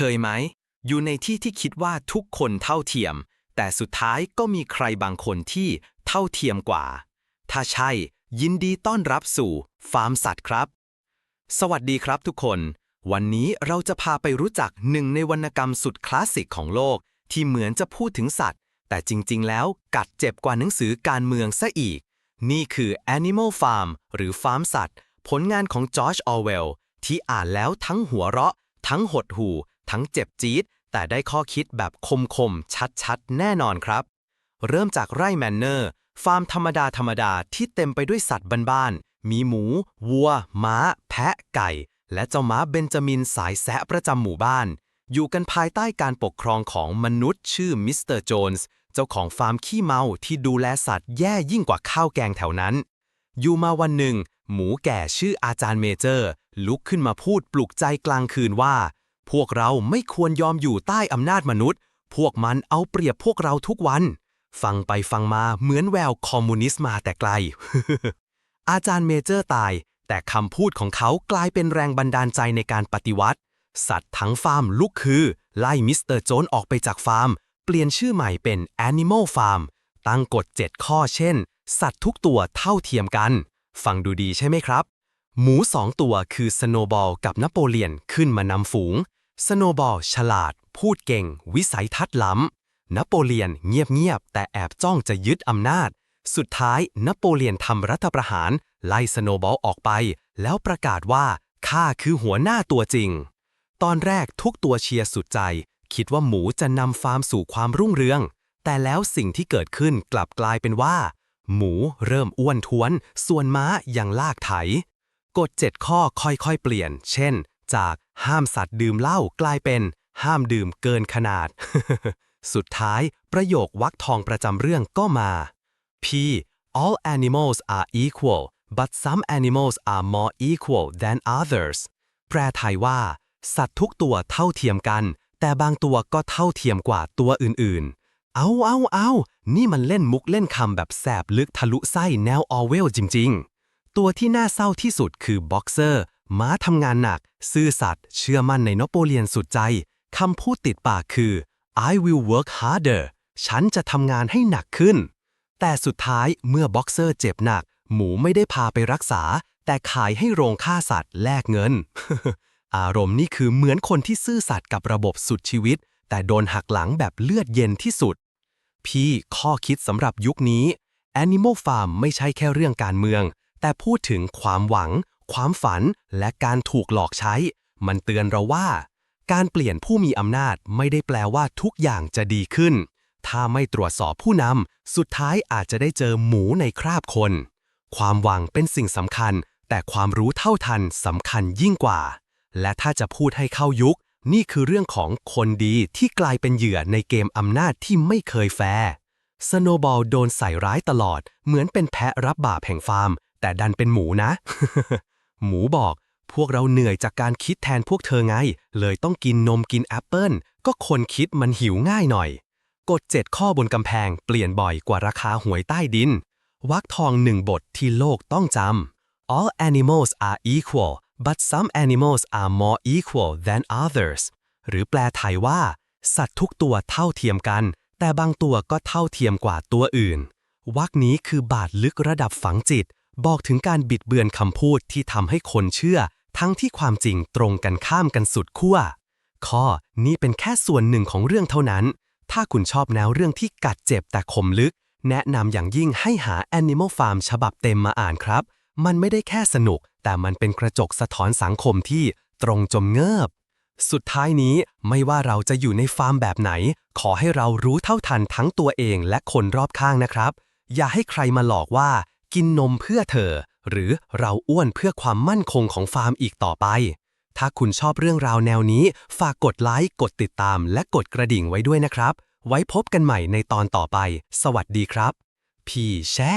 เคยไหม อยู่ในที่ที่คิดว่าทุกคนเท่าเทียม แต่สุดท้ายก็มีใครบางคนที่เท่าเทียมกว่า ถ้าใช่ ยินดีต้อนรับสู่ ฟาร์มสัตว์ครับ สวัสดีครับทุกคน วันนี้เราจะพาไปรู้จักหนึ่งในวรรณกรรมสุดคลาสสิกของโลก ที่เหมือนจะพูดถึงสัตว์ แต่จริง ๆ แล้วกัดเจ็บกว่าหนังสือการเมืองซะอีก นี่คือ Animal Farm หรือฟาร์มสัตว์ ผลงานของจอร์จออเวลที่อ่านแล้วทั้งหัวเราะ ทั้งหดหู่ ทั้งเจ็บจี๊ดแต่ได้ข้อคิดแบบคมๆ ชัดๆ แน่นอนครับ เริ่มจากไร่แมนเนอร์ ฟาร์มธรรมดาธรรมดาที่เต็มไปด้วยสัตว์บ้านๆ มีหมู วัว ม้า แพะ ไก่ และเจ้าม้าเบนจามินสายแสะประจำหมู่บ้าน อยู่กันภายใต้การปกครองของมนุษย์ชื่อมิสเตอร์โจนส์ เจ้าของฟาร์มขี้เมาที่ดูแลสัตว์แย่ยิ่งกว่าข้าวแกงแถวนั้น อยู่มาวันหนึ่ง หมูแก่ชื่ออาจารย์เมเจอร์ ลุกขึ้นมาพูดปลุกใจกลางคืนว่า พวกเราไม่ควรยอมอยู่ใต้อำนาจมนุษย์ พวกมันเอาเปรียบพวกเราทุกวัน ฟังไปฟังมาเหมือนแววคอมมิวนิสต์มาแต่ไกล อาจารย์เมเจอร์ตาย แต่คำพูดของเขากลายเป็นแรงบันดาลใจในการปฏิวัติ สัตว์ทั้งฟาร์มลุกคือ ไล่มิสเตอร์โจนออกไปจากฟาร์ม เปลี่ยนชื่อใหม่เป็น Animal Farm ตั้งกฎ 7 ข้อเช่น สัตว์ทุกตัวเท่าเทียมกัน ฟังดูดีใช่ไหมครับ หมูสองตัวคือสโนบอลกับนโปเลียนขึ้นมานำฝูง สโนบอลฉลาด พูดเก่ง วิสัยทัศน์ล้ำ นโปเลียนเงียบ ๆ แต่แอบจ้องจะยึดอำนาจ สุดท้ายนโปเลียนทำรัฐประหาร ไล่สโนบอลออกไป แล้วประกาศว่าข้าคือหัวหน้าตัวจริง ตอนแรกทุกตัวเชียร์สุดใจ คิดว่าหมูจะนำฟาร์มสู่ความรุ่งเรือง แต่แล้วสิ่งที่เกิดขึ้นกลับกลายเป็นว่า หมูเริ่มอ้วนท้วน ส่วนม้ายังลากไถกฎ7ข้อค่อยๆ เปลี่ยน เช่น จากห้ามสัตว์ดื่มเหล้ากลายเป็น ห้ามดื่มเกินขนาด สุดท้ายประโยควักทองประจำเรื่องก็มา P all animals are equal but some animals are more equal than others แปลไทยว่า สัตว์ทุกตัวเท่าเทียมกัน แต่บางตัวก็เท่าเทียมกว่าตัวอื่นๆ เอาเอาเอานี่มันเล่นมุกเล่นคำแบบแสบลึกทะลุไส้แนวออเวลจริง ๆ ตัวที่น่าเศร้าที่สุดคือบ็อกเซอร์ ม้าทำงานหนัก ซื่อสัตย์เชื่อมั่นในนโปเลียนสุดใจ คำพูดติดปากคือ I will work harder ฉันจะทำงานให้หนักขึ้น แต่สุดท้ายเมื่อบ็อกเซอร์เจ็บหนัก หมูไม่ได้พาไปรักษา แต่ขายให้โรงฆ่าสัตว์แลกเงิน อารมณ์นี่คือเหมือนคนที่ซื่อสัตย์กับระบบสุดชีวิต แต่โดนหักหลังแบบเลือดเย็นที่สุด พี่ข้อคิดสำหรับยุคนี้ Animal Farm ไม่ใช่แค่เรื่องการเมือง แต่พูดถึงความหวัง ความฝันและการถูกหลอกใช้ มันเตือนเราว่า การเปลี่ยนผู้มีอำนาจไม่ได้แปลว่าทุกอย่างจะดีขึ้น ถ้าไม่ตรวจสอบผู้นำสุดท้ายอาจจะได้เจอหมูในคราบคน ความหวังเป็นสิ่งสำคัญ แต่ความรู้เท่าทันสำคัญยิ่งกว่า และถ้าจะพูดให้เข้ายุค นี่คือเรื่องของคนดีที่กลายเป็นเหยื่อในเกมอำนาจที่ไม่เคยแฟร์สโนบอลโดนใส่ร้ายตลอด เหมือนเป็นแพะรับบาปแห่งฟาร์ม แต่ดันเป็นหมูนะ หมูบอก พวกเราเหนื่อยจากการคิดแทนพวกเธอไง เลยต้องกินนมกินแอปเปิลก็คนคิดมันหิวง่ายหน่อย กฎ7ข้อบนกำแพงเปลี่ยนบ่อยกว่าราคาหวยใต้ดินวักทองหนึ่งบทที่โลกต้องจำ All animals are equal but some animals are more equal than others หรือแปลไทยว่า สัตว์ทุกตัวเท่าเทียมกัน แต่บางตัวก็เท่าเทียมกว่าตัวอื่นวักนี้คือบาดลึกระดับฝังจิต บอกถึงการบิดเบือนคำพูดที่ทำให้คนเชื่อ ทั้งที่ความจริงตรงกันข้ามกันสุดขั้ว ข้อนี้เป็นแค่ส่วนหนึ่งของเรื่องเท่านั้น ถ้าคุณชอบแนวเรื่องที่กัดเจ็บแต่คมลึก แนะนำอย่างยิ่งให้หา Animal Farm ฉบับเต็มมาอ่านครับ มันไม่ได้แค่สนุก แต่มันเป็นกระจกสะท้อนสังคมที่ตรงจมเงิบ สุดท้ายนี้ไม่ว่าเราจะอยู่ในฟาร์มแบบไหน ขอให้เรารู้เท่าทันทั้งตัวเองและคนรอบข้างนะครับ อย่าให้ใครมาหลอกว่า กินนมเพื่อเธอ หรือเราอ้วนเพื่อความมั่นคงของฟาร์มอีกต่อไป ถ้าคุณชอบเรื่องราวแนวนี้ ฝากกดไลค์ กดติดตาม และกดกระดิ่งไว้ด้วยนะครับ ไว้พบกันใหม่ในตอนต่อไป สวัสดีครับ พี่แช่